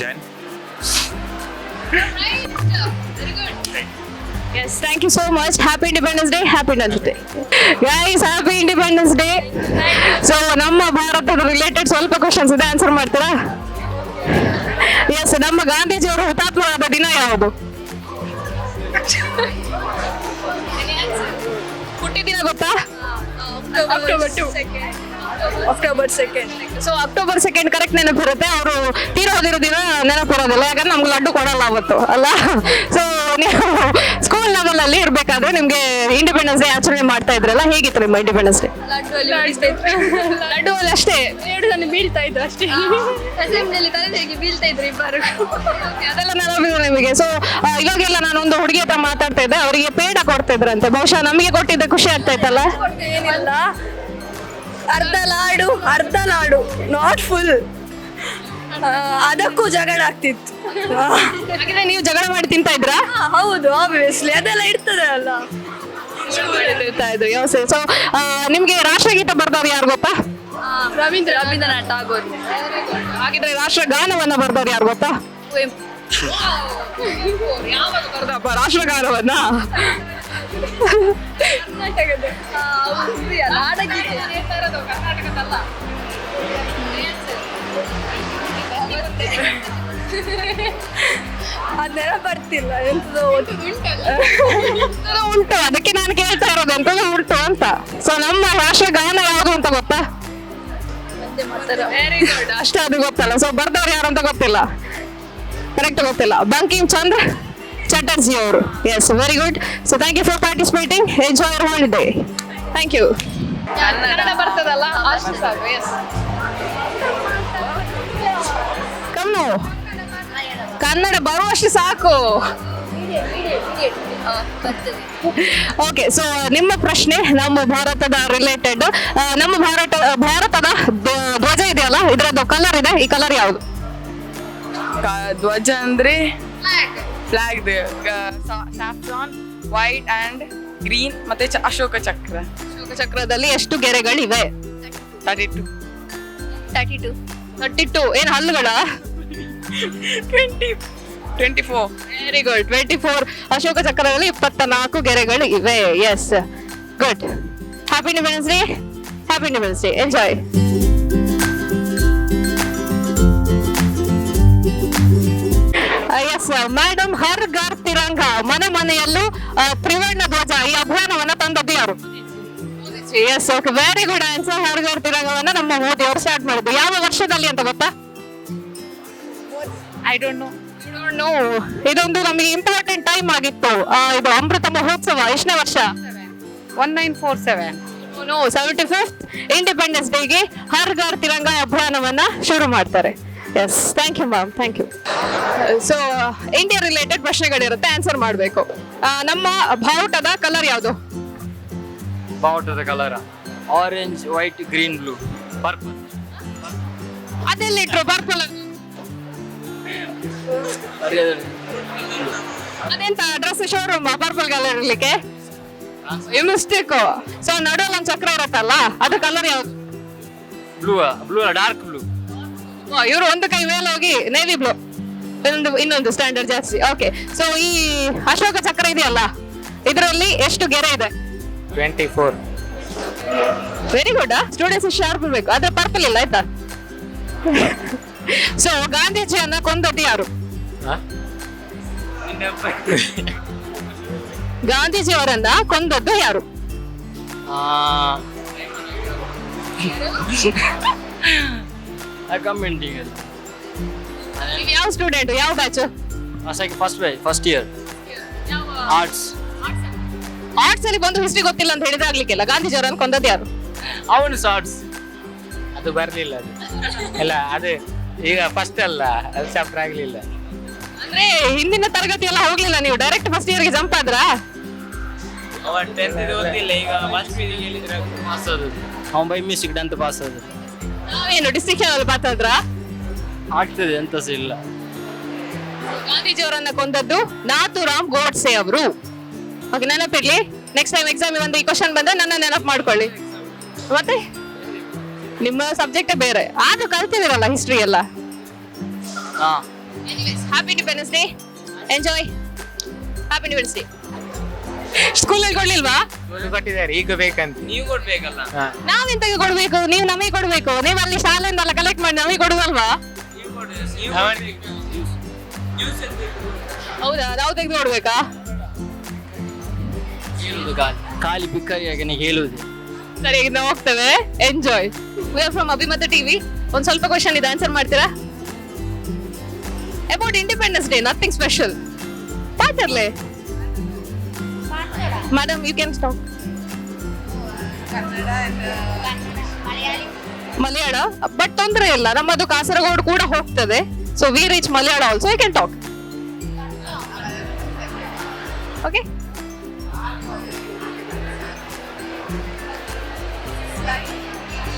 Speaker 5: Jan
Speaker 1: yes thank you so much happy independence day happy independence day guys happy independence day so ನಮ್ಮ ಭಾರತದ ರಿಲೇಟೆಡ್ ಸ್ವಲ್ಪ ಕ್ವಶನ್ಸ್ ಇದೆ ಆನ್ಸರ್ ಮಾಡ್ತೀರಾ? ಎಸ್ ನಮ್ಮ ಗಾಂಧೀಜಿಯವರು ಹುತಾತ್ಮರಾದ ದಿನ ಯಾವುದು? ಹುಟ್ಟಿದ ಗೊತ್ತಾ?
Speaker 3: October two October second
Speaker 1: so October second correct ನೆನಪಿರುತ್ತೆ ಅವರು ತೀರೋದಿರೋ ದಿನ ನೆನಪಿರೋದಿಲ್ಲ ಯಾಕಂದ್ರೆ ನಮ್ಗೆ ಲಡ್ಡು ಕೊಡಲ್ಲ ಅವತ್ತು ಅಲ್ಲ? ಸೊ ನೀವು ಸ್ಕೂಲ್ ಲೆವೆಲ್ ಅಲ್ಲಿ ಇರ್ಬೇಕಾದ್ರೆ ನಿಮ್ಗೆ ಇಂಡಿಪೆಂಡೆನ್ಸ್ ಡೇ ಆಚರಣೆ ಮಾಡ್ತಾ ಇದ್ರಲ್ಲ ಹೇಗಿತ್ತು ನಿಮ್ಮ ಇಂಡಿಪೆಂಡೆನ್ಸ್ ಡೇ ಲಡ್ಡು ಅಲ್ಲಿ ಅಷ್ಟೇ.
Speaker 3: ಎರಡು ಜನ ಬೀಳ್ತಾ ಇದ್ರು ಅಷ್ಟೇ. ಅಸೆಂಬ್ಲಿಯಲ್ಲಿ ಹೇಗೆ ಬೀಳ್ತಾ ಇದ್ರು ಇಬ್ಬರು?
Speaker 1: ಅದೆಲ್ಲ ನಿಮಗೆ. ಸೊ ಇವಾಗೆಲ್ಲ ಒಂದು ಹುಡುಗಿ ಹತ್ರ ಮಾತಾಡ್ತಾ ಇದ್ದೆ. ಅವರಿಗೆ ಪೇಡ ಕೊಡ್ತಿದ್ರಂತೆ ಬಹುಶಃ ನಮಗೆ ಕೊಟ್ಟಿದ್ದೆ ಖುಷಿ ಆಗ್ತಾ ಇತ್ತಲ್ಲ?
Speaker 3: ಏನಿಲ್ಲ. ಅರ್ಧ ಲಾಡು ಅರ್ಧ ಲಾಡು. ನಾಟ್ ಫುಲ್ ಅದಕ್ಕೂ ಜಗಳ ಆಗ್ತಿತ್ತು.
Speaker 1: ಹಾಗಿದ್ರೆ ನೀವು ಜಗಳ ಮಾಡಿ ತಿಂತಾ ಇದ್ರಾ?
Speaker 3: ಹೌದು ಆಬ್ವಿಯಸ್ಲಿ ಅದೆಲ್ಲ ಇರ್ತದೆ ಅಲ್ಲ.
Speaker 1: ಸೊ ನಿಮ್ಗೆ ರಾಷ್ಟ್ರಗೀತೆ ಬರ್ದವ್ರು ಯಾರು ಗೊತ್ತಾ?
Speaker 3: ರವೀಂದ್ರ ರವೀಂದ್ರನಾಥ್ ಟಾಗೋರ್.
Speaker 1: ಹಾಗಿದ್ರೆ ರಾಷ್ಟ್ರ ಗಾನವನ್ನ ಬರ್ದವ್ರು ಯಾರು ಗೊತ್ತಾ? ಯಾವಾಗ ರಾಷ್ಟ್ರಗಾನವನ್ನ.
Speaker 3: ಅದೆಲ್ಲ ಬರ್ತಿಲ್ಲ ಎಂತದೋ
Speaker 1: ಉಂಟು ಅದಕ್ಕೆ ನಾನು ಕೇಳ್ತಾ ಇರೋದು ಎಂತದೋ ಉಂಟು ಅಂತ. ಸೊ ನಮ್ಮ ರಾಷ್ಟ್ರಗಾನ ಯಾವುದು ಅಂತ ಗೊತ್ತಾ? ಅಷ್ಟೇ ಅದು ಗೊತ್ತಲ್ಲ. ಸೊ ಬರ್ದವ್ರು ಯಾರು ಅಂತ ಗೊತ್ತಿಲ್ಲ. ಕರೆಕ್ಟ್ ಗೊತ್ತಿಲ್ಲ. ಬಂಕಿಮ್ ಚಂದ್ರ ಚಟರ್ಜಿ ಅವರು. Yes very good so thank you for participating enjoy your holiday thank you Kannada ಬರ್ತದಲ್ಲ ಅಷ್ಟು ಸಾಕು ಎಸ್ ಕಮ್ಮು ಕನ್ನಡ ಬರುವಷ್ಟು ಸಾಕು. ಓಕೆ ಸೊ ನಿಮ್ಮ ಪ್ರಶ್ನೆ ನಮ್ಮ ಭಾರತದ ರಿಲೇಟೆಡ್ ನಮ್ಮ ಭಾರತ ಭಾರತದ ಧ್ವ- ಧ್ವಜ ಇದೆಯಲ್ಲ ಇದರದ್ದು ಕಲರ್ ಇದೆ. ಈ ಕಲರ್ ಯಾವುದು?
Speaker 6: ಧ್ವಜ ಅಂದ್ರೆ flag saffron white and green ಮತ್ತೆ ಅಶೋಕ ಚಕ್ರ.
Speaker 1: ಅಶೋಕ ಚಕ್ರದಲ್ಲಿ ಎಷ್ಟು ಗೆರೆಗಳಿವೆ?
Speaker 6: Thirty two
Speaker 3: thirty two
Speaker 1: thirty two ಏನು ಹಲ್ಲುಗಳ?
Speaker 6: Twenty twenty four
Speaker 1: very good twenty four Ashoka ಚಕ್ರದಲ್ಲಿ ಇಪ್ಪತ್ತ ನಾಲ್ಕು ಗೆರೆಗಳು ಇವೆ yes good happy independence day happy independence day enjoy yes madam Har Ghar Tiranga ಮನೆ ಮನೆಯಲ್ಲೂ ತ್ರಿವರ್ಣ ಧ್ವಜ ಈ ಅಭಿಯಾನವನ್ನ ತಂದದ್ದು ಯಾರು yes okay very good answer Har Ghar ತಿರಂಗವನ್ನ ನಮ್ಮ ಮೋದಿ ಅವರು ಸ್ಟಾರ್ಟ್ ಮಾಡಿದ್ದು. ಯಾವ ವರ್ಷದಲ್ಲಿ ಅಂತ ಗೊತ್ತಾ?
Speaker 6: ಐ ಡೋಂಟ್ ನೋ
Speaker 1: ನೋ ಇದೊಂದು ನಮಗೆ ಇಂಪಾರ್ಟೆಂಟ್ ಟೈಮ್ ಆಗಿತ್ತು. ಇದು ಅಮೃತ ಮಹೋತ್ಸವ ಎಷ್ಟನೇ ವರ್ಷ?
Speaker 6: One nine four seven
Speaker 1: no seventy fifth independence ಡೇಗೆ ಹರ್ ಘರ್ ತಿರಂಗ ಅಭಿಯಾನವನ್ನ ಶುರು ಮಾಡ್ತಾರೆ. Yes thank you ma'am thank you so India related ಪ್ರಶ್ನೆಗಳಿರುತ್ತೆ answer ಮಾಡಬೇಕು. ನಮ್ಮ ಬಾವುಟದ ಕಲರ್ ಯಾವುದು?
Speaker 7: ಬಾವುಟದ colour orange white green blue purple
Speaker 1: ಅದೆಲ್ಲ ಇಟ್ರು? ಪರ್ಪಲ್ ಅದೆಂತ ಅಡ್ರೆಸ್ ಶೋರೂಮ್ ಪರ್ಪಲ್ ಕಲರ್ ಇರ್ಲಿಕ್ಕೆ? ಮಿಸ್ಟೇಕ್ ಸೊ ನಡುವಲ್ಲಿ ಒಂದು ಚಕ್ರ ಇರತ್ತಲ್ಲ ಅದು ಕಲರ್ ಯಾವುದು?
Speaker 7: ಬ್ಲೂ ಬ್ಲೂ ಡಾರ್ಕ್ ಬ್ಲೂ
Speaker 1: ಇವರು ಒಂದು ಕೈ ಮೇಲೆ ಹೋಗಿ ನೇವಿ ಬ್ಲೂ ಇನ್ನೊಂದು ಇನ್ನೊಂದು ಸ್ಟ್ಯಾಂಡರ್ಡ್ ಜಾಸ್ತಿ. ಓಕೆ ಸೊ ಈ ಅಶೋಕ ಚಕ್ರ ಇದೆಯಲ್ಲ? ಇದರಲ್ಲಿ ಎಷ್ಟು ಗೆರೆ ಇದೆ?
Speaker 7: Twenty four
Speaker 1: very good students sharp ಇರಬೇಕು ಆದ್ರೆ ಪರ್ಪಲ್ ಇಲ್ಲ ಆಯ್ತಾ? ಸೊ ಗಾಂಧೀಜಿಯನ್ನ ಕೊಂದದ್ದು ಯಾರು? ಗಾಂಧೀಜಿಯವರನ್ನ ಕೊಂದದ್ದು ಯಾರು?
Speaker 7: ಕಮೆಂಟಿಂಗ್
Speaker 1: ನೀವು ಯಾವ ಸ್ಟೂಡೆಂಟ್ ಯಾವ batch
Speaker 7: ಅಸಾಗಿ first first year arts
Speaker 1: arts ಅಲ್ಲಿ? ಬಂದು ಹಿಸ್ಟ್ರಿ ಗೊತ್ತಿಲ್ಲ ಅಂತ ಹೇಳಿದಾಗ್ಲಿಕ್ಕೆಲ್ಲ ಗಾಂಧೀಜಿಯವರನ್ನ ಕೊಂದದ್ದು ಯಾರು?
Speaker 7: ಅವನು ಆರ್ಟ್ಸ್ ಅದು ಬರಲಿಲ್ಲ ಅದು. ಇಲ್ಲ ಅದು ಈಗ ಫಸ್ಟ್ ಅಲ್ಲ ಅದು ಚಾಪ್ಟರ್ ಆಗಲಿಲ್ಲ.
Speaker 1: ಅಂದ್ರೆ ಹಿಂದಿನ ತರಗತಿ ಎಲ್ಲ ಹೋಗ್ಲಿಲ್ಲ ನೀವು? ಡೈರೆಕ್ಟ್ ಫಸ್ಟ್ ಇಯರ್ಗೆ ಜಂಪ್ ಆದ್ರಾ?
Speaker 7: ಅವನ್ ಟೆಂತ್ ಓದಿಲ್ಲ ಈಗ ಫಸ್ಟ್ ಹೇಳಿದ್ರೆ ಪಾಸ್ ಆದದ್ದು. ಅವನು ಬೈ ಮಿಸ್ಟಿಕ್ ಟೆಂತ್ ಪಾಸ್ ಆದದ್ದು.
Speaker 1: ನಾವೇನು ಡಿಸ್ಟಿಕ್ಷನ್ ಅಲ್ಲಿ ಮಾತಾದ್ರ
Speaker 7: ಆಗ್ತದೆ ಎಂತ ಇಲ್ಲ.
Speaker 1: ಗಾಂಧೀಜಿಯವರನ್ನ ಕೊಂದದ್ದು ನಾಥುರಾಮ್ ಗೋಡ್ಸೆ ಅವರು. ಓಕೆ ನೆನಪಿರ್ಲಿ ನೆಕ್ಸ್ಟ್ ಟೈಮ್ ಎಕ್ಸಾಮ್ ಒಂದು ಈ ಕ್ವಶನ್ ಬಂದ್ರೆ ನನ್ನ ನೆನಪು ಮಾಡ್ಕೊಳ್ಳಿ. ಮತ್ತೆ? ನಿಮ್ಮ ಸಬ್ಜೆಕ್ಟ್ ಬೇರೆ. ಆದ್ರೂ ಕಲ್ತಿದಿರಲ್ಲ ಹಿಸ್ಟ್ರಿ ಎಲ್ಲ? Happy dependence day enjoy happy dependence day ಸ್ಕೂಲಲ್ಲಿ ಕೊಡ್ಲಿಲ್ವಾ?
Speaker 7: ಕೊಟ್ಟಿದ್ದಾರೆ ಈಗ ಬೇಕಂತ. ನೀವು ಕೊಡ್ಬೇಕಲ್ಲ?
Speaker 1: ನಾವೆಂತಗೆ ಕೊಡ್ಬೇಕು? ನೀವು ನಮಗೆ ಕೊಡ್ಬೇಕು. ನೀವು ಅಲ್ಲಿ ಶಾಲೆಯಿಂದಲ್ಲ ಕಲೆಕ್ಟ್ ಮಾಡಿ ನಮಗೆ ಕೊಡುದಲ್ವಾ ಹೌದಾ? ನಾವು ತೆಗೆದು ಕೊಡ್ಬೇಕಾ?
Speaker 7: ಹೇಳುದು ಖಾಲಿ ಖಾಲಿ ಬಿಕ್ಕರಿಯಾಗಿ ಹೇಳುವುದು
Speaker 1: ಸರಿ ಈಗ ನಾವು ಹೋಗ್ತೇವೆ. Enjoy we are from Abhimata TV ಒಂದ್ ಸ್ವಲ್ಪ ಕ್ವಶನ್ ಇದೆ ಆನ್ಸರ್ ಮಾಡ್ತೀರಾ? About independence day nothing special ಪಾತಿರ್ಲೆ madam you can stop Malayala but ತೊಂದರೆ ಇಲ್ಲ ನಮ್ಮದು ಕಾಸರಗೋಡು ಕೂಡ ಹೋಗ್ತದೆ so we reach Malayala also you can talk okay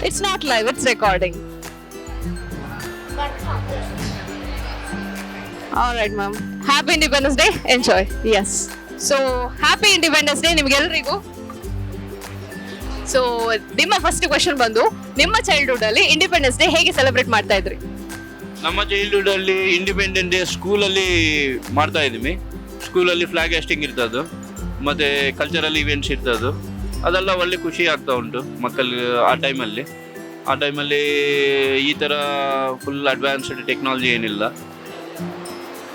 Speaker 1: It's not live, it's recording. All right, ma'am. Happy Independence Day. Enjoy. Yes. So happy independence day ನಿಮ್ಗೆಲ್ರಿಗೂ. So ನಿಮ್ಮ first question ಬಂದು, ನಿಮ್ಮ childhood ಅಲ್ಲಿ ಇಂಡಿಪೆಂಡೆನ್ಸ್ ಡೇ ಹೇಗೆ celebrate ಮಾಡ್ತಾ ಇದ್ರಿ?
Speaker 8: ನಮ್ಮ childhood ಅಲ್ಲಿ ಇಂಡಿಪೆಂಡೆಂಟ್ ಡೇ ಸ್ಕೂಲಲ್ಲಿ ಮಾಡ್ತಾ ಇದ್ವಿ. ಸ್ಕೂಲಲ್ಲಿ ಫ್ಲಾಗ್ ಹಾಸ್ಟಿಂಗ್ ಇರ್ತದ್ದು, ಮತ್ತೆ ಕಲ್ಚರಲ್ ಇವೆಂಟ್ಸ್ ಇರ್ತದ್ದು. ಅದೆಲ್ಲ ಒಳ್ಳೆ ಖುಷಿ ಆಗ್ತಾ ಉಂಟು ಮಕ್ಕಳು ಆ ಟೈಮಲ್ಲಿ ಆ ಟೈಮಲ್ಲಿ ಈ ಥರ ಫುಲ್ ಅಡ್ವಾನ್ಸ್ಡ್ ಟೆಕ್ನಾಲಜಿ ಏನಿಲ್ಲ.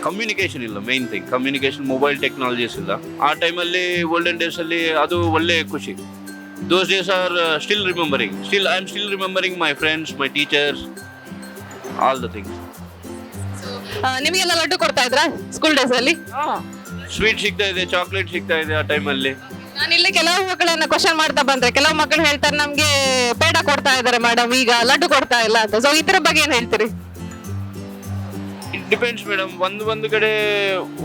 Speaker 8: ಕಮ್ಯುನಿಕೇಷನ್ ಇಲ್ಲ main thing communication mobile technologies ಇಲ್ಲ. ಆ ಟೈಮಲ್ಲಿ ಓಲ್ಡನ್ ಡೇಸಲ್ಲಿ ಅದು ಒಳ್ಳೆ ಖುಷಿ. Those days are still remembering still I am still remembering my friends my teachers all the things
Speaker 1: ನಿಮಗೆಲ್ಲ ಲಡ್ಡು ಕೊಡ್ತಾ ಇದ್ರಾ ಸ್ಕೂಲ್ ಡೇಸ್ ಅಲ್ಲಿ?
Speaker 8: ಸ್ವೀಟ್ ಸಿಗ್ತಾ ಇದೆ ಚಾಕ್ಲೇಟ್ ಸಿಗ್ತಾ ಇದೆ ಆ ಟೈಮಲ್ಲಿ
Speaker 1: ನಾನು ಇಲ್ಲಿ ಕೆಲವು ಮಕ್ಕಳನ್ನ ಕ್ವಶನ್ ಮಾಡ್ತಾ ಬಂದ್ರೆ ಕೆಲವು ಮಕ್ಕಳು ಹೇಳ್ತಾರೆ ನಮ್ಗೆ ಪೇಡ ಕೊಡ್ತಾ ಇದಾರೆ ಮೇಡಮ್ ಈಗ ಲಡ್ಡು ಕೊಡ್ತಾ ಇಲ್ಲ ಅಂತ. ಸೊ ಇದ್ರ ಬಗ್ಗೆ ಏನ್ ಹೇಳ್ತೀರಿ?
Speaker 8: ಇಟ್ ಡಿಪೆಂಡ್ಸ್ ಮೇಡಮ್ ಒಂದು ಒಂದು ಕಡೆ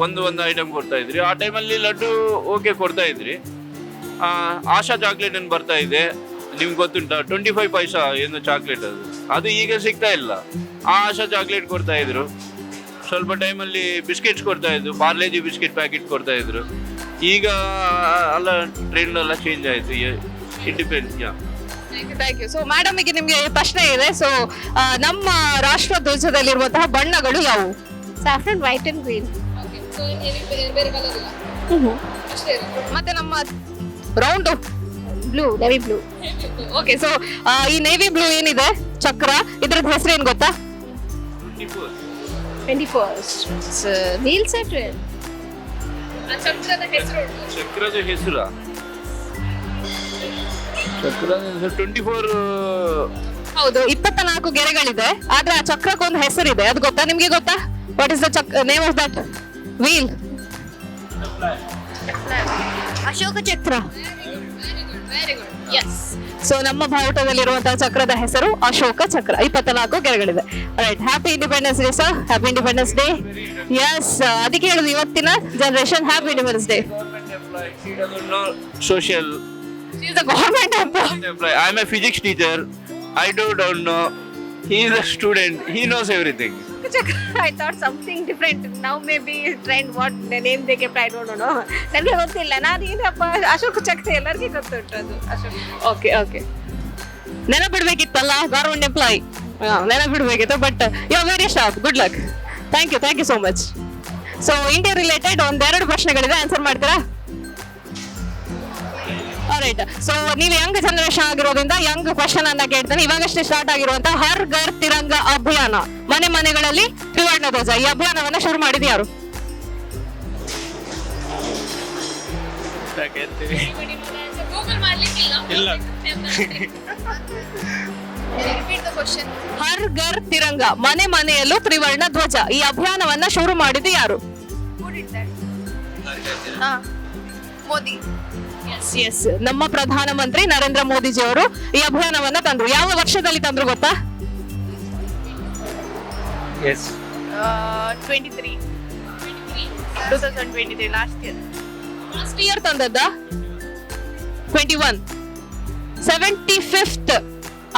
Speaker 8: ಒಂದು ಒಂದು ಐಟಮ್ ಕೊಡ್ತಾ ಇದ್ರಿ. ಆ ಟೈಮಲ್ಲಿ ಲಡ್ಡು ಓಕೆ ಕೊಡ್ತಾ ಇದ್ರಿ. ಆಶಾ ಚಾಕ್ಲೇಟ್ ಏನು ಬರ್ತಾ ಇದೆ. ನಿಮ್ಗೆ ಗೊತ್ತುಂಟಾ? ಟ್ವೆಂಟಿ ಫೈವ್ ಪೈಸಾ ಏನು ಚಾಕ್ಲೇಟ್ ಅದು. ಅದು ಈಗ ಸಿಗ್ತಾ ಇಲ್ಲ. ಆ ಆಶಾ ಚಾಕ್ಲೇಟ್ ಕೊಡ್ತಾ ಇದ್ರು. ಸ್ವಲ್ಪ ಟೈಮಲ್ಲಿ ಬಿಸ್ಕೆಟ್ಸ್ ಕೊಡ್ತಾ ಇದ್ರು. ಪಾರ್ಲೇಜಿ ಬಿಸ್ಕೆಟ್ ಪ್ಯಾಕೆಟ್ ಕೊಡ್ತಾ ಇದ್ರು. ಈಗ ಅಲ್ಲ ಟ್ರೆಂಡ್ ಎಲ್ಲ ಚೇಂಜ್ ಆಯಿತು. It depends yeah
Speaker 1: thank you so madam ನಿಮಗೆ ನಿಮ್ಗೆ ಪ್ರಶ್ನೆ ಇದೆ. ಸೊ ನಮ್ಮ ರಾಷ್ಟ್ರ ಧ್ವಜದಲ್ಲಿರುವಂತಹ ಬಣ್ಣಗಳು ಯಾವುವು?
Speaker 2: ಸ್ಯಾಫ್ರನ್ ವೈಟ್ ಅಂಡ್ ಗ್ರೀನ್
Speaker 1: ಮತ್ತೆ ನಮ್ಮ round
Speaker 2: blue navy blue
Speaker 1: okay so ಈ ನೇವಿ ಬ್ಲೂ ಏನಿದೆ? ಚಕ್ರ. ಇದ್ರದ್ದು ಹೆಸರು ಏನು ಗೊತ್ತಾ?
Speaker 2: ಟ್ವೆಂಟಿ ಫಸ್ಟ್ ನೀಲ್ ಸೆಟ್ವೆಲ್
Speaker 1: ಚಕ್ರದ ಹೆಸರು
Speaker 8: ಚಕ್ರದ ಹೆಸರು? ಟ್ವೆಂಟಿ ಫೋರ್
Speaker 1: ಹೌದು ಇಪ್ಪತ್ತ ನಾಲ್ಕು ಗೆರೆಗಳಿದೆ. ಆದ್ರೆ ಆ ಚಕ್ರಕ್ಕೊಂದು ಹೆಸರಿದೆ. ಅದು ಗೊತ್ತಾ? ನಿಮ್ಗೆ ಗೊತ್ತಾ? What is the check name of that wheel Ashoka Chakra. Yes so ನಮ್ಮ ಬಾವುಟದಲ್ಲಿರುವಂತಹ ಚಕ್ರದ ಹೆಸರು ಅಶೋಕ ಚಕ್ರ. ಇಪ್ಪತ್ತ ನಾಲ್ಕು ಗೆರೆಗಳಿದೆ right happy independence day sir happy independence day yes ಅದಕ್ಕೆ ಹೇಳುದು ಇವತ್ತಿನ generation happy independence day
Speaker 8: social
Speaker 1: is the government
Speaker 8: employee. I'm a physics teacher. I do don't know. He is a student. He knows everything.
Speaker 3: I thought something different ನಾವು maybe trend what name they kept I don't know ನನಗೆ ಗೊತ್ತಿಲ್ಲ ನಾನು ಏನಪ್ಪ ಅಶೋಕ ಚಕ್ರ ಎಲ್ಲರಿಗೂ ಗೊತ್ತುಂಟು ಅದು. Ashoka.
Speaker 1: Okay okay ನೆನಪಿಡ್ಬೇಕಿತ್ತಲ್ಲ government employee ನೆನಪಿಡ್ಬೇಕಿತ್ತು but you very sharp good luck thank you thank you so much so India related ಒಂದೆರಡು ಪ್ರಶ್ನೆಗಳಿದೆ. ಆನ್ಸರ್ ಮಾಡ್ತೀರಾ? ರೈಟ್ ಸೊ ನೀವು ಯಂಗ್ ಜನರೇಷನ್ ಆಗಿರೋದ್ರಿಂದ ಯಂಗ್ ಕ್ವಶನ್ ಅನ್ನ ಕೇಳ್ತಾನೆ. ಇವಾಗಷ್ಟೇ ಸ್ಟಾರ್ಟ್ ಆಗಿರುವಂತಹ ಹರ್ ಘರ್ ತಿರಂಗ ಅಭಿಯಾನ. ಮನೆ ಮನೆಗಳಲ್ಲಿ ತ್ರಿವರ್ಣ ಧ್ವಜ. ಈ ಅಭಿಯಾನವನ್ನ ಶುರು ಮಾಡಿದ ಯಾರು?
Speaker 5: ಇಲ್ಲ.
Speaker 1: ಹರ್ ಘರ್ ತಿರಂಗ. ಮನೆ ಮನೆಯಲ್ಲೂ ತ್ರಿವರ್ಣ ಧ್ವಜ. ಈ ಅಭಿಯಾನವನ್ನ ಶುರು ಮಾಡಿದ ಯಾರು?
Speaker 2: ಮೋದಿ.
Speaker 1: ಎಸ್ ನಮ್ಮ ಪ್ರಧಾನಮಂತ್ರಿ ನರೇಂದ್ರ ಮೋದಿಜಿ ಅವರು ಈ ಅಭಿಯಾನವನ್ನ ತಂದ್ರು. ಯಾವ ವರ್ಷದಲ್ಲಿ ತಂದ್ರು ಗೊತ್ತಾ?
Speaker 7: S
Speaker 2: twenty three two thousand twenty three last year
Speaker 1: last year ತಂದದ್ದ? Twenty one seventy fifth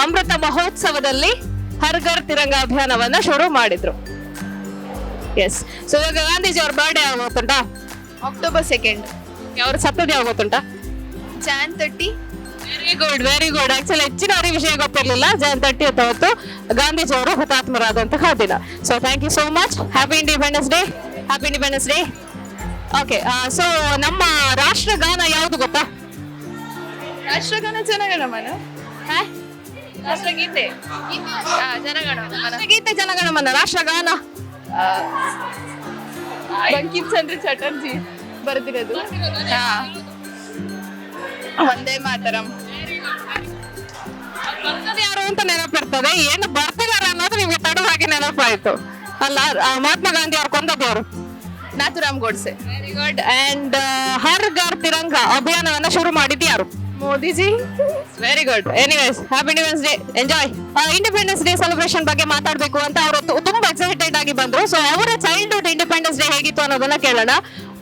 Speaker 1: ಅಮೃತ ಮಹೋತ್ಸವದಲ್ಲಿ ಹರ್ಗರ್ ತಿರಂಗ ಅಭಿಯಾನವನ್ನ ಶುರು ಮಾಡಿದ್ರು. ಎಸ್ ಸೊ ಇವಾಗ ಗಾಂಧೀಜಿ ಅವ್ರ ಬರ್ಡೇ ಯಾವಾಗ ಗೊತ್ತುಂಟಾ
Speaker 2: ಅಕ್ಟೋಬರ್ ಸೆಕೆಂಡ್
Speaker 1: ಅವ್ರ ಸತ್ತದ ಯಾವಾಗ ಗೊತ್ತುಂಟಾ
Speaker 2: Jan thirty
Speaker 1: very good very good actually ಹೆಚ್ಚಿನವರಿಗೆ ವಿಷಯ ಗೊತ್ತಿರಲಿಲ್ಲ. ಜಾನ್ ತರ್ಟಿ ಹೊತ್ತು ಗಾಂಧೀಜಿ ಅವರು ಹುತಾತ್ಮರಾದಂತಹ ದಿನ. So thank you so much happy independence day happy independence day okay so ನಮ್ಮ ರಾಷ್ಟ್ರಗಾನ ಯಾವುದು ಗೊತ್ತಾ?
Speaker 2: ರಾಷ್ಟ್ರಗಾನ ಜನಗಣಮನ ರಾಷ್ಟ್ರಗೀತೆ
Speaker 1: ರಾಷ್ಟ್ರಗೀತೆ ಜನಗಣಮನ ರಾಷ್ಟ್ರಗಾನ
Speaker 2: ಬಂಕಿಮ್ ಚಂದ್ರ ಚಟರ್ಜಿ ಬರೆದಿರೋದು. ಹಾ. ಒಂದೇ ಮಾತರಂ.
Speaker 1: ಬರ್ತದೆ ಯಾರು ಅಂತ ನೆನಪಿರ್ತದೆ ಏನು ಬರ್ತಿದಾರ ಅನ್ನೋದು ನಿಮ್ಗೆ ತಡವಾಗಿ ನೆನಪಾಯ್ತು. ಅಲ್ಲ ಮಹಾತ್ಮ ಗಾಂಧಿ ಅವ್ರು ಕೊಂದದವರು
Speaker 2: Nathuram Godse.
Speaker 1: Very good and Har Ghar Tiranga ಅಭಿಯಾನವನ್ನ ಶುರು ಮಾಡಿದ್ದು ಯಾರು?
Speaker 2: Modiji.
Speaker 1: Very good anyways happy independence day enjoy independence day celebration ಬಗ್ಗೆ ಮಾತಾಡಬೇಕು ಅಂತ ಅವರು ತುಂಬಾ ಎಕ್ಸೈಟೆಡ್ ಆಗಿ ಬಂದ್ರು. ಸೊ ಅವರ ಚೈಲ್ಡ್ಹುಡ್ ಇಂಡಿಪೆಂಡೆನ್ಸ್ ಡೇ ಹೇಗಿತ್ತು ಅನ್ನೋದನ್ನ ಕೇಳೋಣ.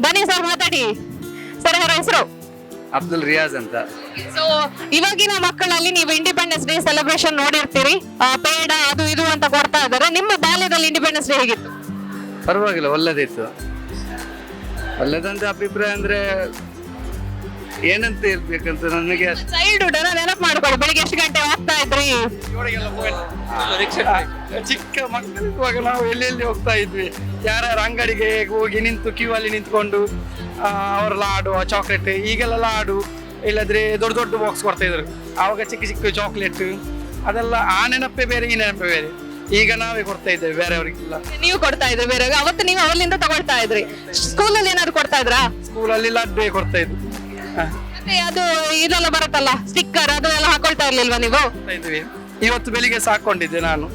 Speaker 1: ಬನ್ನಿ ಸರ್ ಮಾತಾಡಿ. ಸರ್ ಅವರ ಹೆಸರು?
Speaker 9: ಅಬ್ದುಲ್ ರಿಯಾಜ್ ಅಂತ.
Speaker 1: ಸೊ ಇವಾಗಿನ ಮಕ್ಕಳಲ್ಲಿ ನೀವು ಇಂಡಿಪೆಂಡೆನ್ಸ್ ಡೇ ಸೆಲೆಬ್ರೇಷನ್ ನೋಡಿರ್ತೀರಿ. ಆ, ಪೇಡ ಅದು ಇದು ಅಂತ ಕೊಡ್ತಾ ಇದ್ದಾರೆ. ನಿಮ್ಮ ಬಾಲ್ಯದಲ್ಲಿ ಇಂಡಿಪೆಂಡೆನ್ಸ್ ಡೇ ಹೇಗಿತ್ತು?
Speaker 9: ಪರವಾಗಿಲ್ಲ ಒಳ್ಳೆದಿತ್ತು. ಒಳ್ಳೆದಂತ ಅಭಿಪ್ರಾಯ ಅಂದ್ರೆ ಏನಂತ ಇರ್ಬೇಕಂತ ನನಗೆ ಅಷ್ಟ್-
Speaker 1: ಚೈಲ್ಡ್ಹುಡ್ ಅನ್ನ ನೆನಪು ಮಾಡ್ಕೊಳ್ಳಿ. ಬೆಳಿಗ್ಗೆ ಎಷ್ಟು ಗಂಟೆ
Speaker 9: ಚಿಕ್ಕ ಮಕ್ಕಳಿರುವಾಗ ನಾವು ಎಲ್ಲೆಲ್ಲಿ ಹೋಗ್ತಾ ಇದ್ವಿ? ಯಾರ್ಯಾರ ಅಂಗಡಿಗೆ ಹೋಗಿ ನಿಂತು ಕ್ಯೂ ಅಲ್ಲಿ ನಿಂತ್ಕೊಂಡು ಅವರ ಲಾಡು ಚಾಕ್ಲೇಟ್ ಈಗೆಲ್ಲ ಲಾಡು ಇಲ್ಲದ್ರೆ ದೊಡ್ಡ ದೊಡ್ಡ ಬಾಕ್ಸ್ ಕೊಡ್ತಾ ಇದ್ರು. ಆವಾಗ ಚಿಕ್ಕ ಚಿಕ್ಕ ಚಾಕ್ಲೇಟ್ ಅದೆಲ್ಲ ಆ ನೆನಪೇ ಬೇರೆ ಈ ನೆನಪೆ ಬೇರೆ. ಈಗ ನಾವೇ ಕೊಡ್ತಾ ಇದ್ದೇವೆ ಬೇರೆಯವರಿಗೆಲ್ಲ.
Speaker 1: ನೀವು ಕೊಡ್ತಾ ಇದ್ರಿ ಬೇರೆ ಅವತ್ತು ನೀವು ಅವರಿಂದ ತಗೊಳ್ತಾ ಇದ್ರಿ. ಸ್ಕೂಲಲ್ಲಿ ಏನಾದ್ರು ಕೊಡ್ತಾ ಇದ್ರಾ?
Speaker 9: ಸ್ಕೂಲಲ್ಲಿ ಲಡ್ಡು ಕೊಡ್ತಾ ಇದ್ರು
Speaker 1: ಮತ್ತೆ ಅದು ಇದೆಲ್ಲ ಬರುತ್ತಲ್ಲ ಸ್ಟಿಕ್ಕರ್ ಅದು ಎಲ್ಲ ಹಾಕೊಳ್ತಾ ಇರ್ಲಿಲ್ವಾ ನೀವು?
Speaker 9: ಇದ್ವಿ ಇವತ್ತು ಬೆಳಿಗ್ಗೆ ಸಾಕೊಂಡಿದ್ದೆ ನಾನು.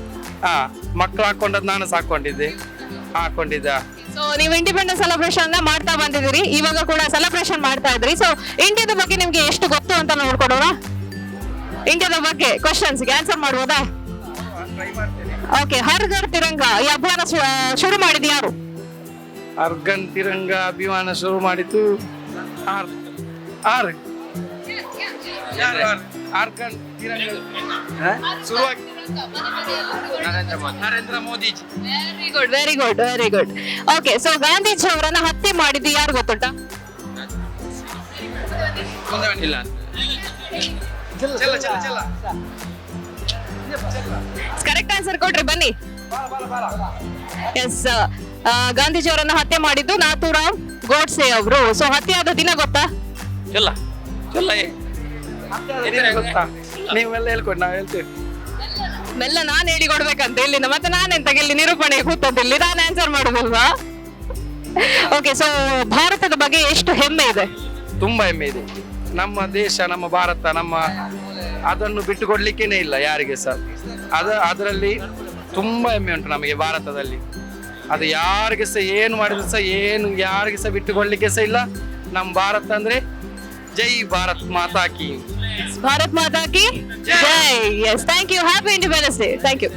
Speaker 9: ಹಾ ಮಕ್ಕಳು ಹಾಕೊಂಡದ್ ನಾನು ಸಾಕೊಂಡಿದ್ದೆ ಹಾಕೊಂಡಿದ್ದ
Speaker 1: ಸೊ ನೀವು ಇಂಡಿಪೆಂಡೆನ್ಸ್ ಸೆಲೆಬ್ರೇಷನ್ ಮಾಡ್ತಾ ಬಂದಿದ್ದೀರಿ. ಇವಾಗ ಕೂಡ ಸೆಲೆಬ್ರೇಷನ್ ಮಾಡ್ತಾ ಇದ್ರಿ. ಸೊ ಇಂಡಿಯಾದ ಬಗ್ಗೆ ನಿಮ್ಗೆ ಎಷ್ಟು ಗೊತ್ತು ಅಂತ ನೋಡ್ಕೊಡೋಣ? ಇಂಡಿಯಾದ ಬಗ್ಗೆ ಕ್ವಶನ್ಸ್ ಆನ್ಸರ್ ಮಾಡ್ಬೋದಾ? ಓಕೆ ಹರ್ ಘರ್ ತಿರಂಗ ಈ ಅಭಿಯಾನ ಶು- ಶುರು ಮಾಡಿದ ಯಾರು?
Speaker 9: ಅರ್ಗನ್ ತಿರಂಗ ಅಭಿಮಾನ ಶುರು ಮಾಡಿತು ಆರ್ ಆರ್. ತಿರಂಗ? ಶುರುವಾಗಿ. Narendra Modiji
Speaker 1: very good very good very good okay so Gandhiji ಅವರನ್ನ ಹತ್ಯೆ ಮಾಡಿದ್ದು ಯಾರು ಗೊತ್ತುಂಟ?
Speaker 9: ಇಲ್ಲ ಚೆಲ್ಲ ಚೆಲ್ಲ ಚೆಲ್ಲ
Speaker 1: ಕರೆಕ್ಟ್ ಆನ್ಸರ್ ಕೊಟ್ರಿ ಬನ್ನಿ. ಎಸ್ ಗಾಂಧೀಜಿ ಅವರನ್ನ ಹತ್ಯೆ ಮಾಡಿದ್ದು ನಾಥೂರಾಮ್ ಗೋಡ್ಸೆ ಅವರು. ಸೊ ಹತ್ಯೆ ಆದ ದಿನ ಗೊತ್ತಾ?
Speaker 7: ಇಲ್ಲ
Speaker 9: ಇಲ್ಲ ನೀವೆಲ್ಲ ಹೇಳ್ಕೊಡಿ ನಾವು ಹೇಳ್ತೇವೆ.
Speaker 1: ಮೆಲ್ಲ ನಾನು ಹೇಳಿ ಇಲ್ಲಿ ಇಲ್ಲಿಂದ ಮತ್ತೆ ನಾನೆಂತ ಇಲ್ಲಿ ನಿರೂಪಣೆ ಕೂತದ್ದಿಲ್ಲಿ ನಾನು ಆನ್ಸರ್ ಮಾಡುದಲ್ವಾ? ಓಕೆ ಸೊ ಭಾರತದ ಬಗ್ಗೆ ಎಷ್ಟು ಹೆಮ್ಮೆ ಇದೆ?
Speaker 9: ತುಂಬಾ ಹೆಮ್ಮೆ ಇದೆ. ನಮ್ಮ ದೇಶ ನಮ್ಮ ಭಾರತ ನಮ್ಮ ಅದನ್ನು ಬಿಟ್ಟು ಕೊಡ್ಲಿಕ್ಕೇನೆ ಇಲ್ಲ ಯಾರಿಗೆ ಸಹ ಅದ ಅದರಲ್ಲಿ ತುಂಬಾ ಹೆಮ್ಮೆ ಉಂಟು ನಮಗೆ ಭಾರತದಲ್ಲಿ. ಅದು ಯಾರಿಗೆ ಸಹ ಏನು ಮಾಡಿದ್ರು ಸಹ ಏನು ಯಾರಿಗೆ ಸಹ ಬಿಟ್ಟುಕೊಡ್ಲಿಕ್ಕೆ ಸಹ ಇಲ್ಲ. ನಮ್ಮ ಭಾರತ ಅಂದ್ರೆ ಜೈ ಭಾರತ್ ಮಾತಾ ಕಿ.
Speaker 1: ಭಾರತ್ ಮಾತಾ ಕಿ? ಜೈ. Yes thank you happy independence day thank you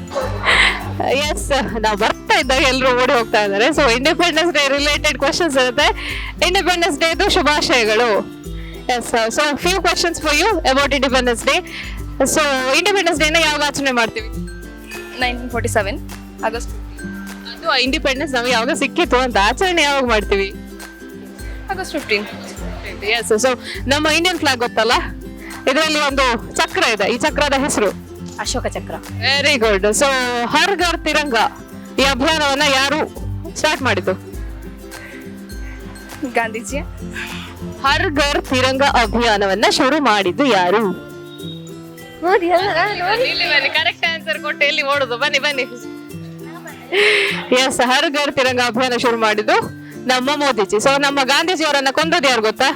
Speaker 1: yes ನಾವು ಬರ್ತಾ ಇದ್ದಾಗ ಎಲ್ಲರೂ ಓಡಿ ಹೋಗ್ತಾ ಇದ್ದಾರೆ. So independence day related questions ಇರುತ್ತೆ. ಇಂಡಿಪೆಂಡೆನ್ಸ್ ಡೇದು ಶುಭಾಶಯಗಳು. Yes so few questions for you about independence day so independence ಡೇನ ಯಾವಾಗ ಆಚರಣೆ ಮಾಡ್ತೀವಿ?
Speaker 2: ನೈನ್ಟೀನ್ ಫೋರ್ಟಿ ಸೆವೆನ್ ಆಗಸ್ಟ್
Speaker 1: ಅದು ಇಂಡಿಪೆಂಡೆನ್ಸ್ ನಾವು ಯಾವಾಗ ಸಿಕ್ಕಿತ್ತು ಅಂತ. ಆಚರಣೆ ಯಾವಾಗ ಮಾಡ್ತೀವಿ?
Speaker 2: ಆಗಸ್ಟ್ ಫಿಫ್ಟೀನ್
Speaker 1: ಎಸ್ ಸೊ ನಮ್ಮ ಇಂಡಿಯನ್ ಫ್ಲಾಗ್ ಗೊತ್ತಲ್ಲ? ಇದರಲ್ಲಿ ಒಂದು ಚಕ್ರ ಇದೆ. ಈ ಚಕ್ರದ ಹೆಸರು?
Speaker 2: Ashoka Chakra.
Speaker 1: Very good so Har Ghar Tiranga. ಈ ಅಭಿಯಾನವನ್ನ ಯಾರು ಸ್ಟಾರ್ಟ್ ಮಾಡಿದ್ದು?
Speaker 2: ಗಾಂಧೀಜಿ
Speaker 1: ಹರ್ ಘರ್ ತಿರಂಗ ಅಭಿಯಾನವನ್ನ ಶುರು ಮಾಡಿದ್ದು ಯಾರು? ಕರೆಕ್ಟ್ ಆನ್ಸರ್ ಕೊಟ್ಟು ಎಲ್ಲಿ ಓಡುದು? ಬನ್ನಿ ಬನ್ನಿ. ಎಸ್ ಹರ್ ಘರ್ ತಿರಂಗ ಅಭಿಯಾನ ಶುರು ಮಾಡಿದ್ದು ನಮ್ಮ ಮೋದಿಜಿ. ಸೊ ನಮ್ಮ ಗಾಂಧೀಜಿ ಅವರನ್ನ ಕೊಂದದ್ದು ಯಾರು ಗೊತ್ತಾ?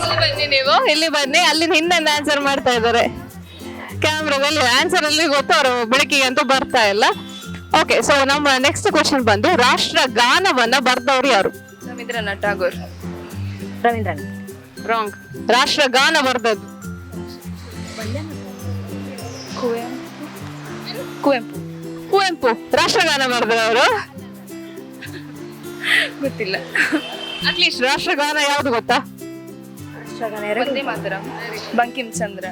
Speaker 1: ಇಲ್ಲಿ ಬನ್ನಿ ನೀವು. ಇಲ್ಲಿ ಬನ್ನಿ ಅಲ್ಲಿ ಹಿಂದೆಂದು ಆನ್ಸರ್ ಮಾಡ್ತಾ ಇದ್ದಾರೆ. ಕ್ಯಾಮ್ರಾದಲ್ಲಿ ಆನ್ಸರ್ ಅಲ್ಲಿ ಗೊತ್ತು ಅವರು ಬೆಳಕಿಗೆ ಅಂತೂ ಬರ್ತಾ ಇಲ್ಲ. ಓಕೆ ಸೊ ನಮ್ಮ ನೆಕ್ಸ್ಟ್ ಕ್ವಶನ್ ಬಂದು ರಾಷ್ಟ್ರ ಗಾನವನ್ನ ಬರ್ದವ್ರು ಯಾರು?
Speaker 2: ರವೀಂದ್ರನಾಥ್ ಟಾಗೋರ್.
Speaker 4: ರವೀಂದ್ರನ್
Speaker 1: ರಾಂಗ್ ರಾಷ್ಟ್ರ ಗಾನ ಬರ್ದದ್ದು.
Speaker 2: ಕುವೆಂಪು
Speaker 1: ಕುವೆಂಪು. ರಾಷ್ಟ್ರಗಾನ ಬರ್ದವರು
Speaker 2: ಗೊತ್ತಿಲ್ಲ.
Speaker 1: ಅಟ್ಲೀಸ್ಟ್ ರಾಷ್ಟ್ರಗಾನ ಯಾವ್ದು ಗೊತ್ತಾ?
Speaker 2: ವಂದೇ ಮಾತರಂ? ಬಂಕಿಂ ಚಂದ್ರ.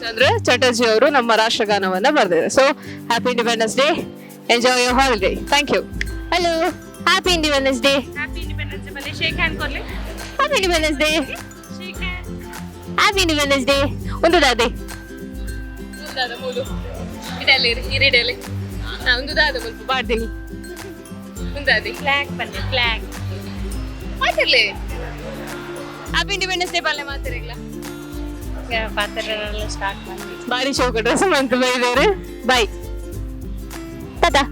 Speaker 1: ಚಂದ್ರ ಚಟರ್ಜಿ ಅವರು ನಮ್ಮ ರಾಷ್ಟ್ರಗಾನವನ್ನ ಬರ್ದಿದ್ದಾರೆ. So happy independence day enjoy your holiday thank you hello happy independence day happy independence day happy independence day ಒಂದು ದಾದೆ. ಇಡಲಿ ಇರಿಡಲಿ ಒಂದು ದಾದ ಮುಲ್ಪ ಬಾಡ್ತೀನಿ ಮುಂದಾದಿ
Speaker 4: ಫ್ಲಾಗ್ ಬನ್ನಿ ಫ್ಲಾಗ್
Speaker 1: ಮಾತಿರ್ಲಿ ಹ್ಯಾಪಿ ಇಂಡಿಪೆಂಡೆನ್ಸ್ ಡೇ ಪಾಲನೆ ಮಾತಿರಲಿಲ್ಲ
Speaker 4: ಪಾತ್ರೆಲ್ಲ ಸ್ಟಾರ್ಟ್ ಮಾಡಿ
Speaker 1: ಬಾರಿ ಚೌಕ ಡ್ರೆಸ್ ಅಂತ ಬೈದಾರೆ ಬಾಯ್ ಟಾಟಾ